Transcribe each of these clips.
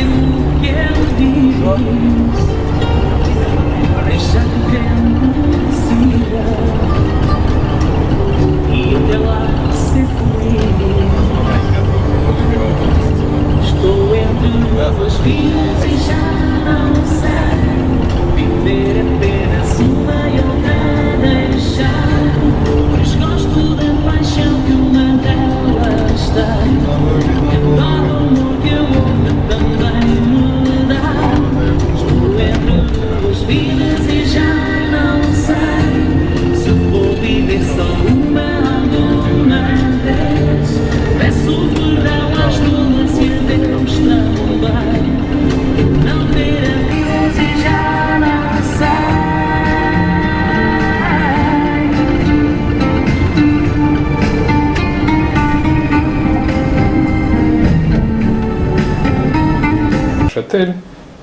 aquilo que ele.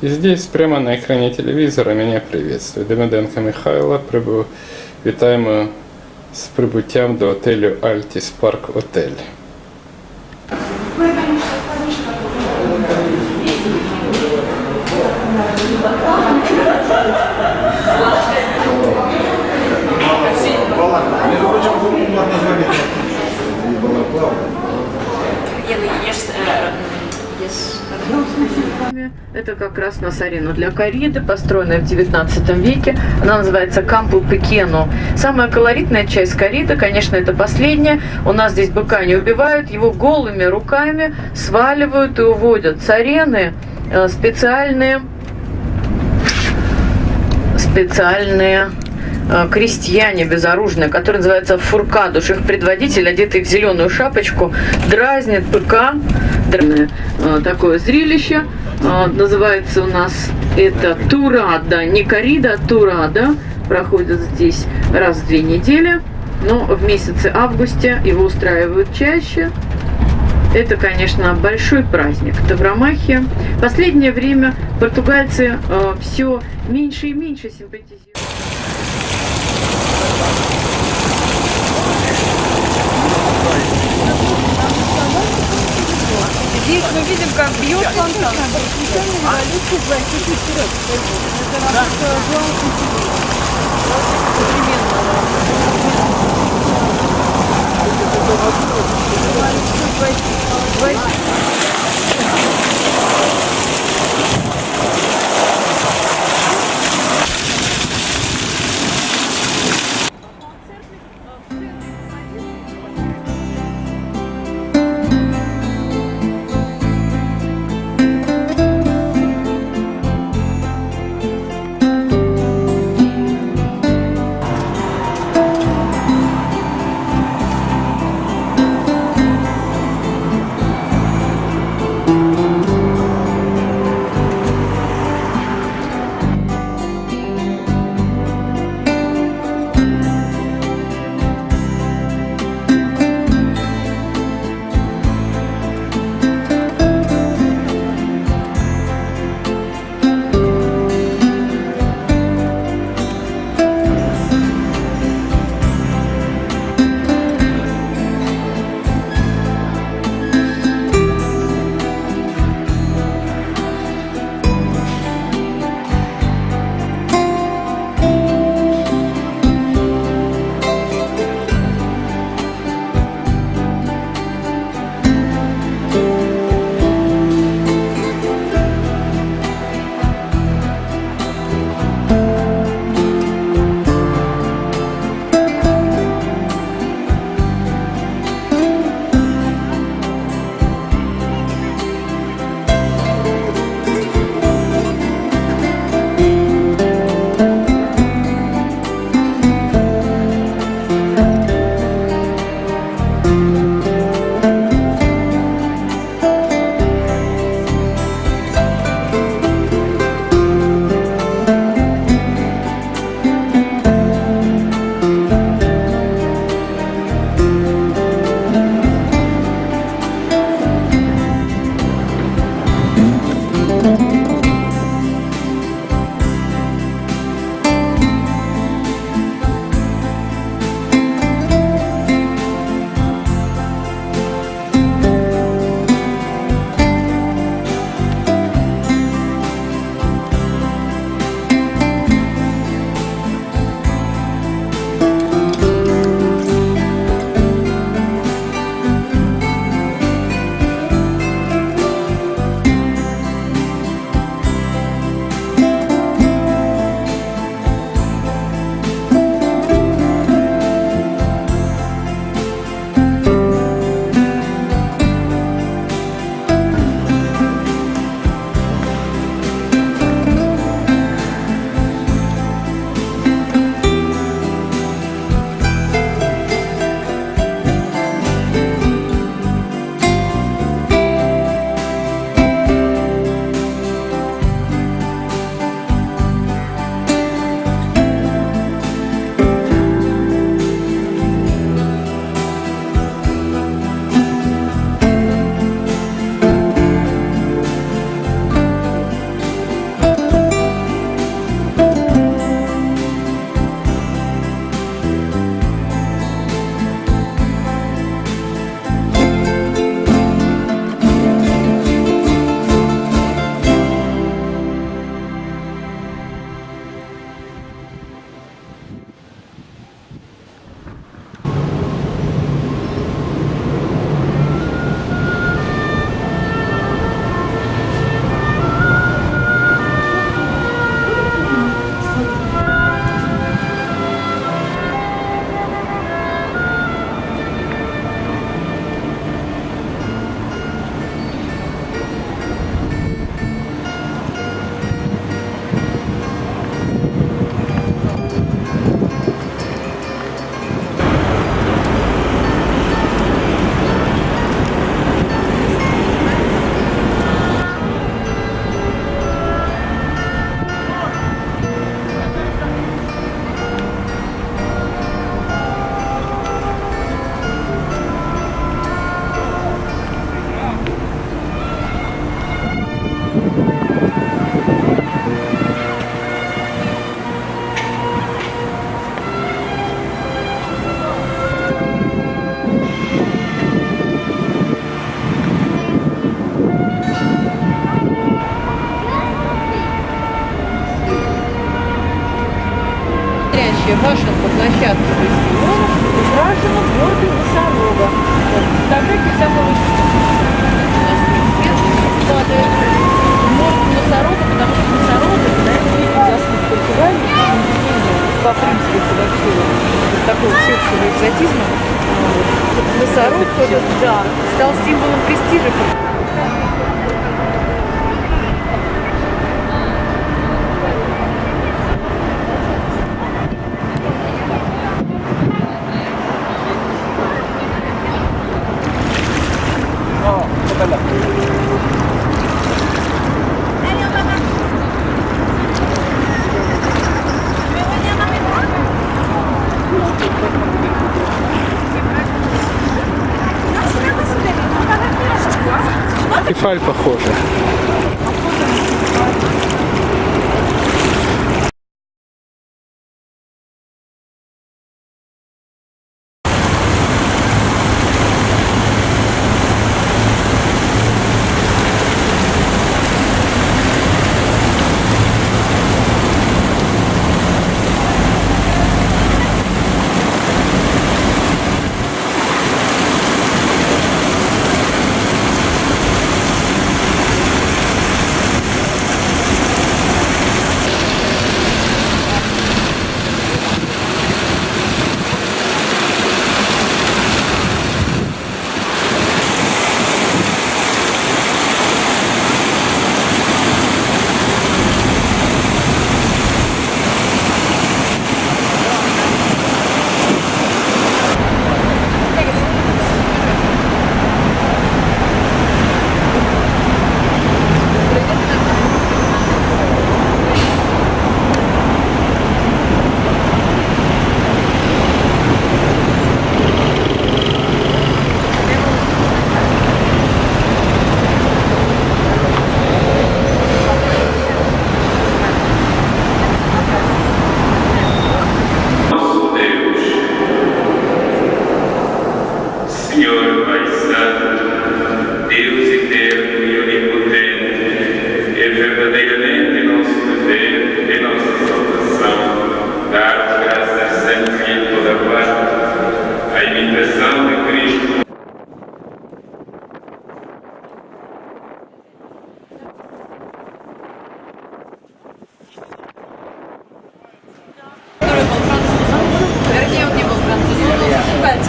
И здесь, прямо на экране телевизора, меня приветствует Демиденко Михайло. Прибув... Вітаємо з прибуттям до отелю Альтіс Парк Отель. это как раз нас арена для корриды, построенная в 19 веке. Она называется Кампу Пекену. Самая колоритная часть корриды, конечно, это последняя. У нас здесь быка не убивают, его голыми руками сваливают и уводят с арены э, специальные специальные крестьяне безоружные, которые называются фуркадуш. Их предводитель, одетый в зеленую шапочку, дразнит быка. Э, Такое зрелище. Э, Называется у нас это Турада. Не корида, а Турада. Проходит здесь раз в две недели. Но в месяце августе его устраивают чаще. Это, конечно, большой праздник Тавромахия. Последнее время португальцы все меньше и меньше симпатизируют. Здесь мы видим, как бьет фонтан. Современно.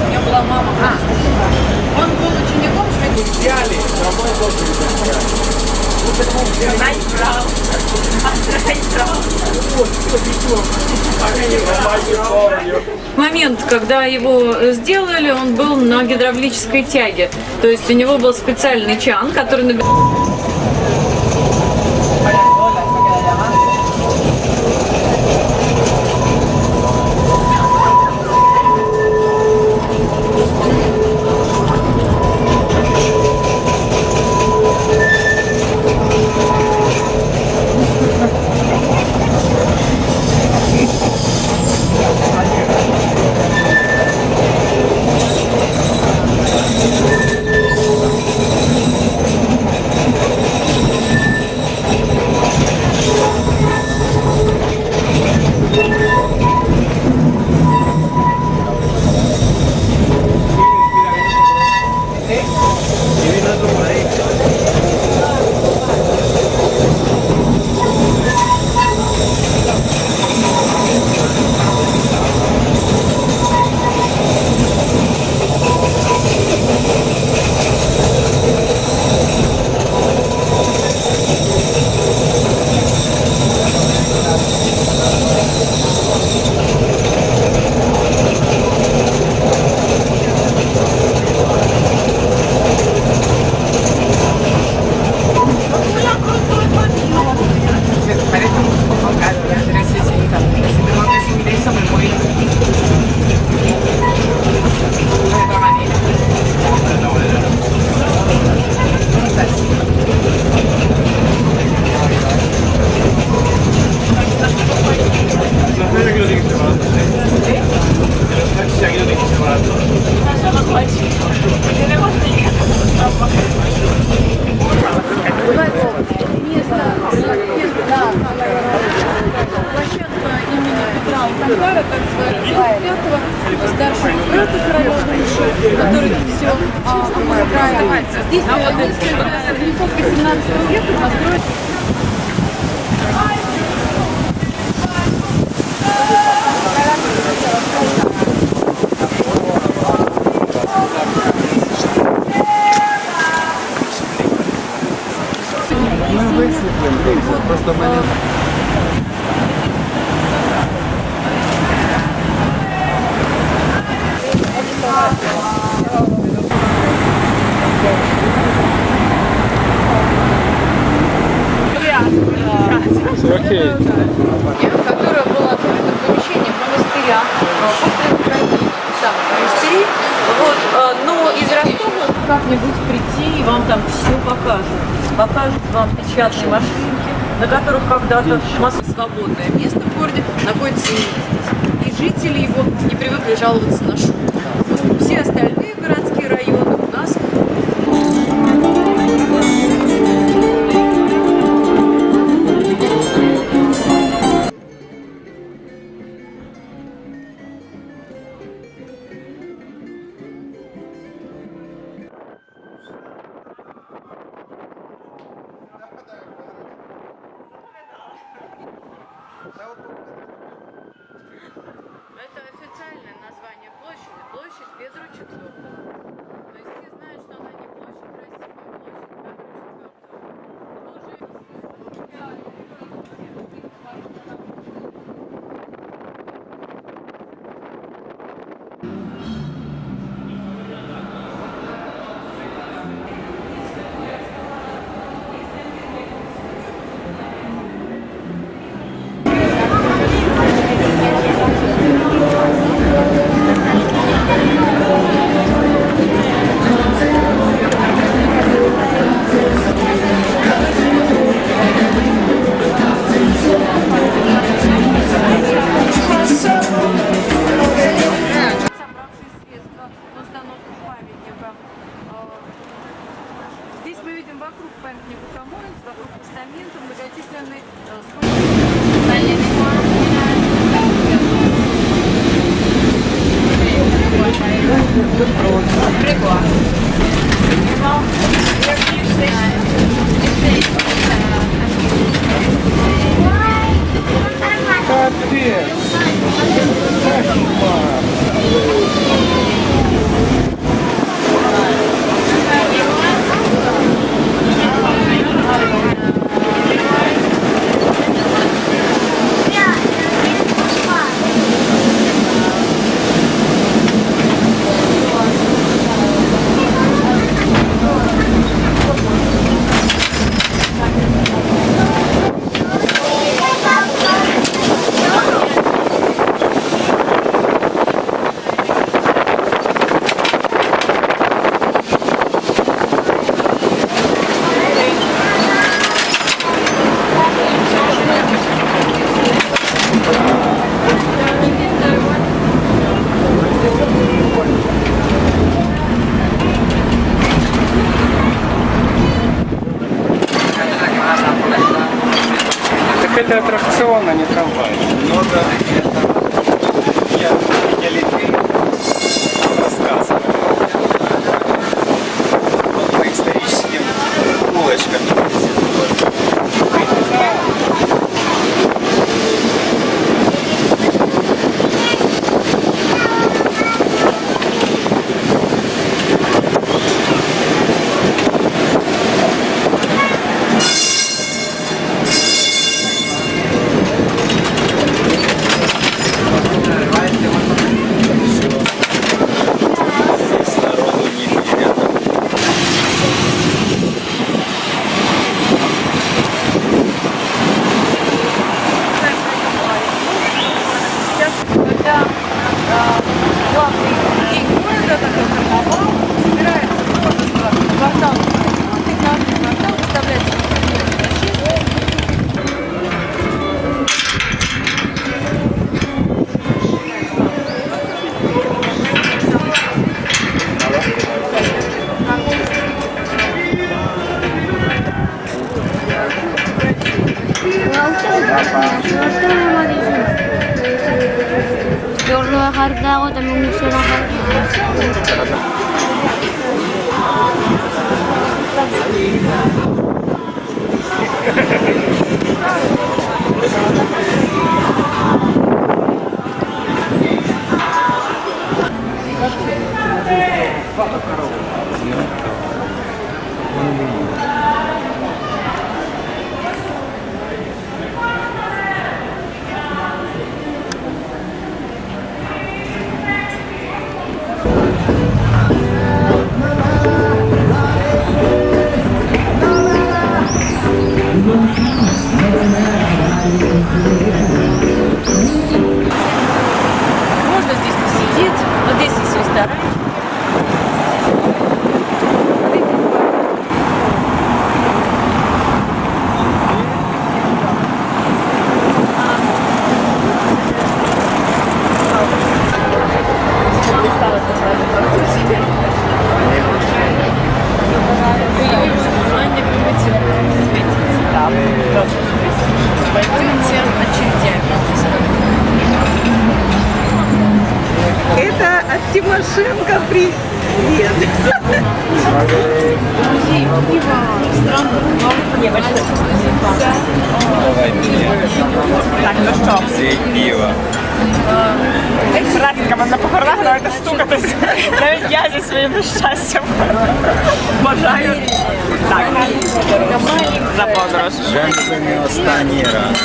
у меня была мама. А. Он был учеником швейцарского. Взяли, домой тоже взяли. Утром взяли. Наиграл. Момент, когда его сделали, он был на гидравлической тяге. То есть у него был специальный чан, который набирал... Татара, так звали, пятого старшего брата короля Миша, который все а, устраивает. Здесь а, несколько веков 18 века построили. Окей. которая была открыта в помещении монастыря после Украины, монастырей. Вот, э, но из Ростова как-нибудь прийти и вам там все покажут. Покажут вам печатные машинки, на которых когда-то свободное место в городе находится. И жители его не привыкли жаловаться на шум. Вот все остальные аттракцион, а не трамвай. Ну да, Золотая Мария. огородами, у них все на Давай мне. Так, ну что, Цей пива. Раденька, на похоронах давайте стукатись. Навіть я зі своїм нещастям. Бажаю. Так, за подорож. Жаль, це не останній раз.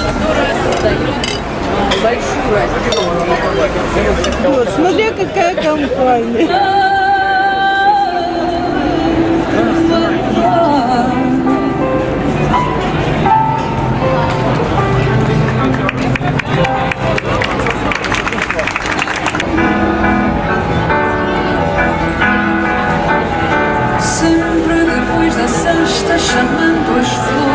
Смотри, какая компания. существует.